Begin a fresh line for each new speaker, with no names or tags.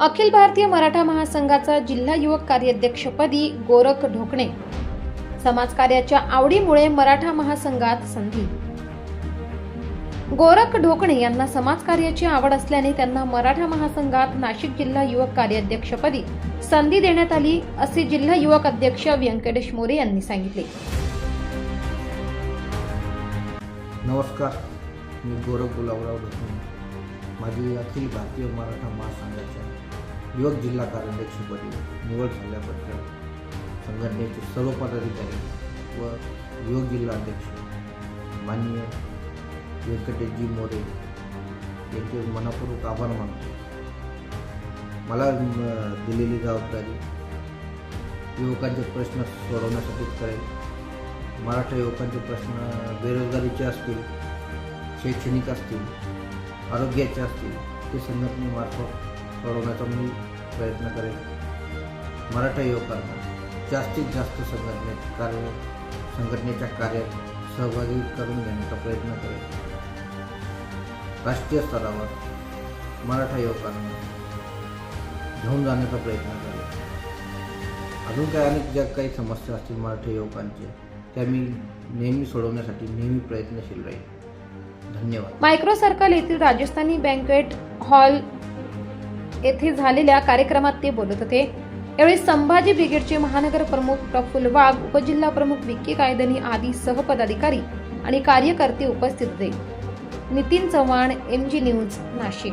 अखिल भारतीय मराठा महासंघाचा जिल्हा युवक कार्याध्यक्षपदी गोरख ढोकणे. समाजकार्याच्या आवडीमुळे मराठा महासंघात संधी. गोरख ढोकणे यांना समाजकार्याची आवड असल्याने त्यांना मराठा महासंघात नाशिक जिल्हा युवक कार्याध्यक्षपदी संधी देण्यात आली असे जिल्हा युवक अध्यक्ष व्यंकटेश मोरे यांनी सांगितले.
नमस्कार मी गोरख गुलाबराव ढोकणे. माझी अखिल भारतीय मराठा महासंघाच्या युवक जिल्हा कार्याध्यक्षपदी निवड झाल्याबद्दल संघटनेचे सर्व पदाधिकारी व युवक जिल्हा अध्यक्ष माननीय व्यंकटेशजी मोरे यांचे मनापूर्वक आभार मानतो. मला दिलेली जबाबदारी युवकांचे प्रश्न सोडवण्यासाठीच करेल मराठा युवकांचे प्रश्न बेरोजगारीचे असतील शैक्षणिक असतील आरोग्याचे असतील ते संघटनेमार्फत सोडवण्याचा मी प्रयत्न करेन. मराठा युवकांना जास्तीत जास्त संघटनेत कार्य संघटनेच्या कार्यात सहभागी करून घेण्याचा प्रयत्न करेन. राष्ट्रीय स्तरावर मराठा युवकांना घेऊन जाण्याचा प्रयत्न करेन. अजून काही अनेक ज्या काही समस्या असतील मराठी युवकांच्या त्या मी नेहमी सोडवण्यासाठी नेहमी प्रयत्नशील राहील धन्यवाद.
मायक्रो सर्कल येथील राजस्थानी बँकेट हॉल येथे झालेल्या कार्यक्रमात ते बोलत होते. यावेळी संभाजी ब्रिगेडचे महानगर प्रमुख प्रफुल्ल वाघ उपजिल्हा प्रमुख विक्की कायदनी आदी सहपदाधिकारी आणि कार्यकर्ते उपस्थित होते. Nitin Chavan M G news Nashik.